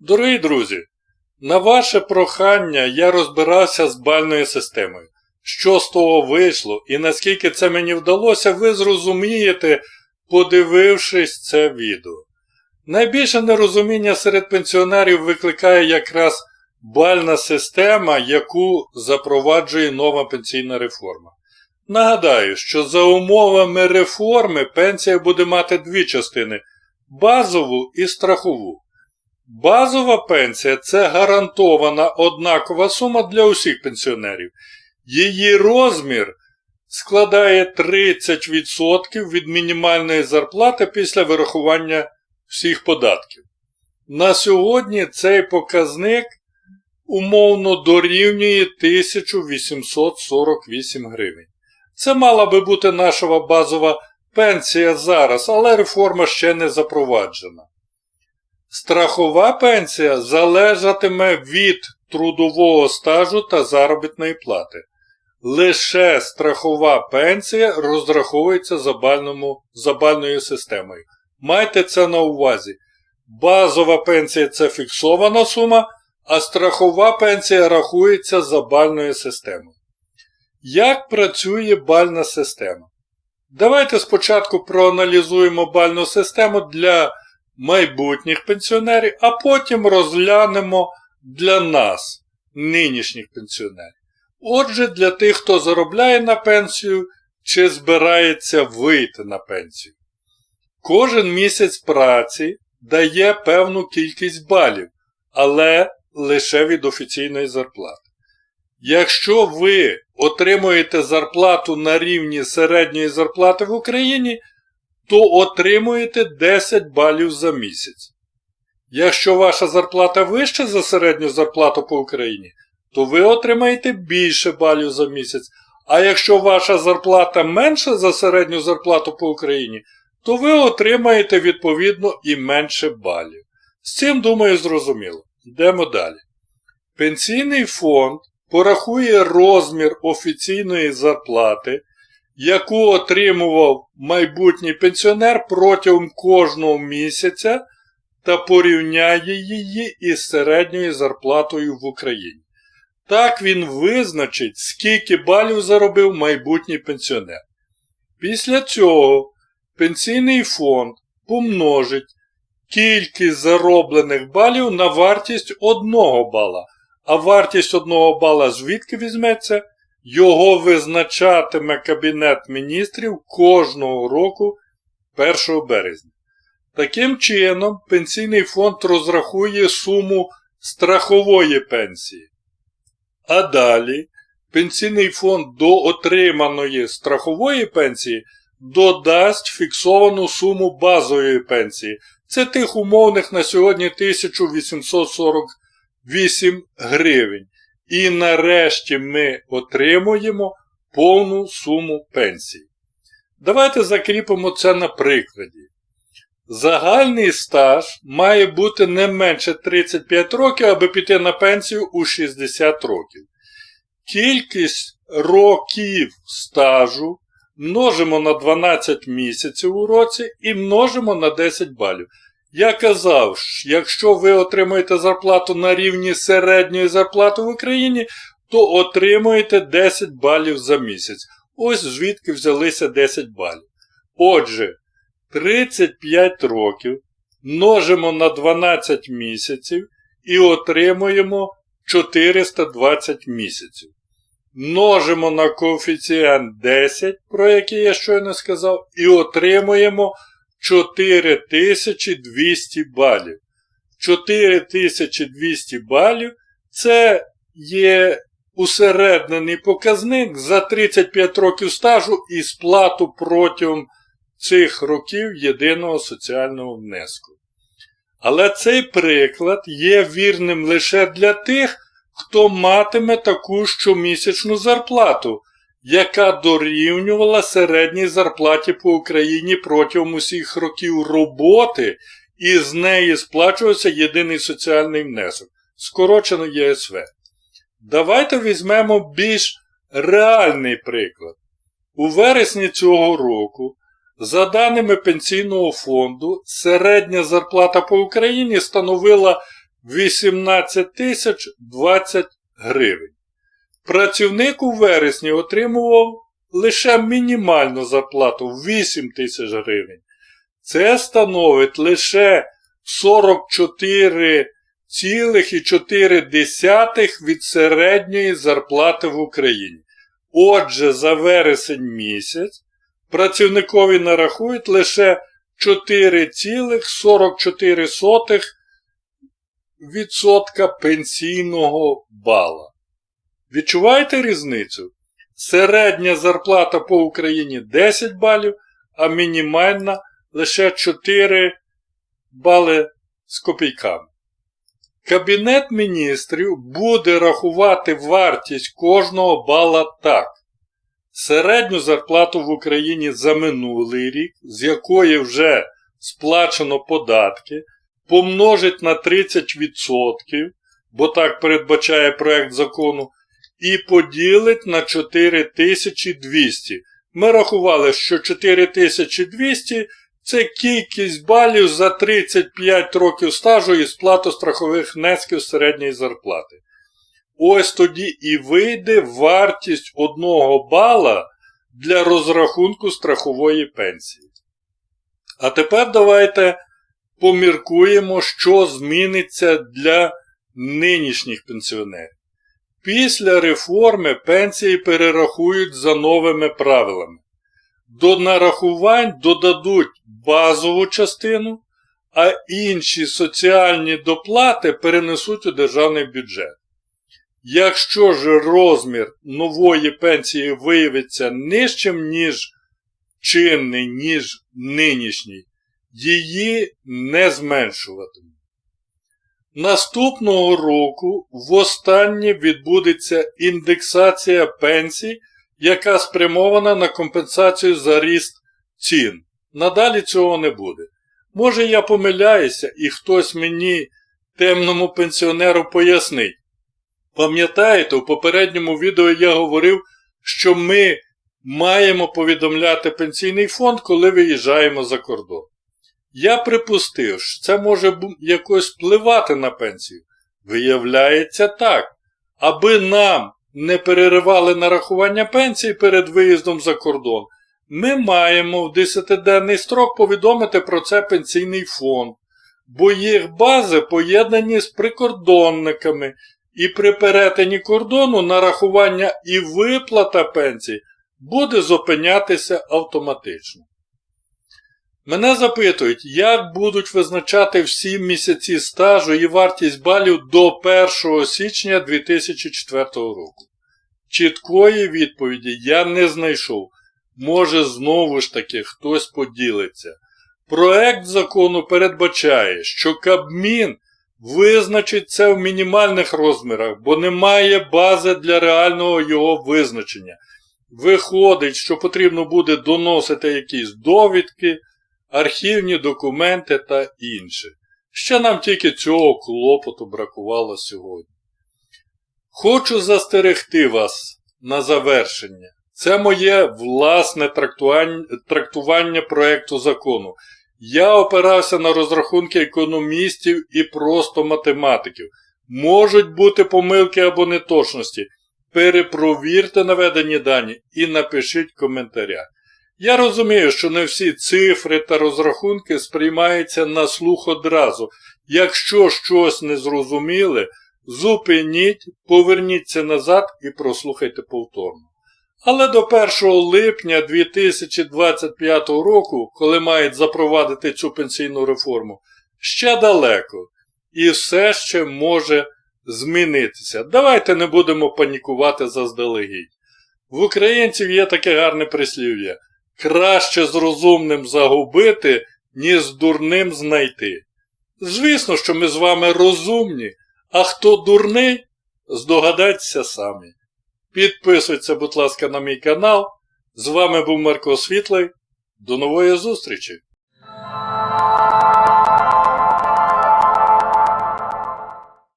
Дорогі друзі, на ваше прохання я розбирався з бальною системою. Що з того вийшло і наскільки це мені вдалося, ви зрозумієте, подивившись це відео. Найбільше нерозуміння серед пенсіонерів викликає якраз бальна система, яку запроваджує нова пенсійна реформа. Нагадаю, що за умовами реформи пенсія буде мати дві частини базову і страхову. Базова пенсія це гарантована однакова сума для усіх пенсіонерів. Її розмір складає 30% від мінімальної зарплати після вирахування всіх податків. На сьогодні цей показник умовно дорівнює 1848 гривень. Це мала би бути наша базова пенсія зараз, але реформа ще не запроваджена. Страхова пенсія залежатиме від трудового стажу та заробітної плати. Лише страхова пенсія розраховується за, бальному, за бальною системою. Майте це на увазі. Базова пенсія це фіксована сума, а страхова пенсія рахується за бальною системою. Як працює бальна система? Давайте спочатку проаналізуємо бальну систему для майбутніх пенсіонерів, а потім розглянемо для нас, нинішніх пенсіонерів. Отже, для тих, хто заробляє на пенсію чи збирається вийти на пенсію. Кожен місяць праці дає певну кількість балів, але лише від офіційної зарплати. Якщо ви отримуєте зарплату на рівні середньої зарплати в Україні, то отримуєте 10 балів за місяць. Якщо ваша зарплата вища за середню зарплату по Україні, то ви отримаєте більше балів за місяць. А якщо ваша зарплата менша за середню зарплату по Україні, то ви отримаєте відповідно і менше балів. З цим, думаю, зрозуміло. Йдемо далі. Пенсійний фонд порахує розмір офіційної зарплати, яку отримував майбутній пенсіонер протягом кожного місяця та порівняє її із середньою зарплатою в Україні. Так він визначить, скільки балів заробив майбутній пенсіонер. Після цього пенсійний фонд помножить кількість зароблених балів на вартість одного бала. А вартість одного бала звідки візьметься? Його визначатиме Кабінет міністрів кожного року 1 березня. Таким чином, пенсійний фонд розрахує суму страхової пенсії. А далі пенсійний фонд до отриманої страхової пенсії додасть фіксовану суму базової пенсії. Це тих умовних на сьогодні 1848 гривень. І нарешті ми отримуємо повну суму пенсії. Давайте закріпимо це на прикладі. Загальний стаж має бути не менше 35 років, аби піти на пенсію у 60 років. Кількість років стажу множимо на 12 місяців у році і множимо на 10 балів. Я казав, якщо ви отримуєте зарплату на рівні середньої зарплати в Україні, то отримуєте 10 балів за місяць. Ось звідки взялися 10 балів. Отже, 35 років множимо на 12 місяців і отримуємо 420 місяців. Множимо на коефіцієнт 10, про який я щойно сказав, і отримуємо 4200 балів. 4200 балів це є усереднений показник за 35 років стажу і сплату протягом цих років єдиного соціального внеску. Але цей приклад є вірним лише для тих, хто матиме таку щомісячну зарплату, яка дорівнювала середній зарплаті по Україні протягом усіх років роботи, і з неї сплачувався єдиний соціальний внесок, скорочено ЄСВ. Давайте візьмемо більш реальний приклад. У вересні цього року, за даними Пенсійного фонду, середня зарплата по Україні становила 18 тисяч 20 гривень. Працівник у вересні отримував лише мінімальну зарплату в 8 тисяч гривень. Це становить лише 44,4 від середньої зарплати в Україні. Отже, за вересень місяць працівникові нарахують лише 4,44 відсотка пенсійного бала. Відчуваєте різницю? Середня зарплата по Україні 10 балів, а мінімальна лише 4 бали з копійками. Кабінет міністрів буде рахувати вартість кожного бала так. Середню зарплату в Україні за минулий рік, з якої вже сплачено податки, помножить на 30%, бо так передбачає проект закону, і поділить на 4200. Ми рахували, що 4200 це кількість балів за 35 років стажу і сплату страхових внесків середньої зарплати. Ось тоді і вийде вартість одного бала для розрахунку страхової пенсії. А тепер давайте поміркуємо, що зміниться для нинішніх пенсіонерів. Після реформи пенсії перерахують за новими правилами. До нарахувань додадуть базову частину, а інші соціальні доплати перенесуть у державний бюджет. Якщо ж розмір нової пенсії виявиться нижчим, ніж чинний, ніж нинішній, її не зменшуватимуть. Наступного року востаннє відбудеться індексація пенсій, яка спрямована на компенсацію за ріст цін. Надалі цього не буде. Може я помиляюся і хтось мені, темному пенсіонеру, пояснить. Пам'ятаєте, у попередньому відео я говорив, що ми маємо повідомляти пенсійний фонд, коли виїжджаємо за кордон. Я припустив, що це може якось впливати на пенсію. Виявляється так. Аби нам не переривали нарахування пенсії перед виїздом за кордон, ми маємо в 10-денний строк повідомити про це пенсійний фонд, бо їх бази поєднані з прикордонниками, і при перетині кордону нарахування і виплата пенсій буде зупинятися автоматично. Мене запитують, як будуть визначати всі місяці стажу і вартість балів до 1 січня 2004 року. Чіткої відповіді я не знайшов. Може, знову ж таки хтось поділиться. Проект закону передбачає, що Кабмін визначить це в мінімальних розмірах, бо немає бази для реального його визначення. Виходить, що потрібно буде доносити якісь довідки, архівні документи та інше. Ще нам тільки цього клопоту бракувало сьогодні. Хочу застерегти вас на завершення. Це моє власне трактування, трактування проекту закону. Я опирався на розрахунки економістів і просто математиків. Можуть бути помилки або неточності. Перепровірте наведені дані і напишіть коментарях. Я розумію, що не всі цифри та розрахунки сприймаються на слух одразу. Якщо щось не зрозуміли, зупиніть, поверніться назад і прослухайте повторно. Але до 1 липня 2025 року, коли мають запровадити цю пенсійну реформу, ще далеко. І все ще може змінитися. Давайте не будемо панікувати заздалегідь. В українців є таке гарне прислів'я. Краще з розумним загубити, ніж з дурним знайти. Звісно, що ми з вами розумні, а хто дурний, здогадайтеся самі. Підписуйтеся, будь ласка, на мій канал. З вами був Марко Світлий. До нової зустрічі!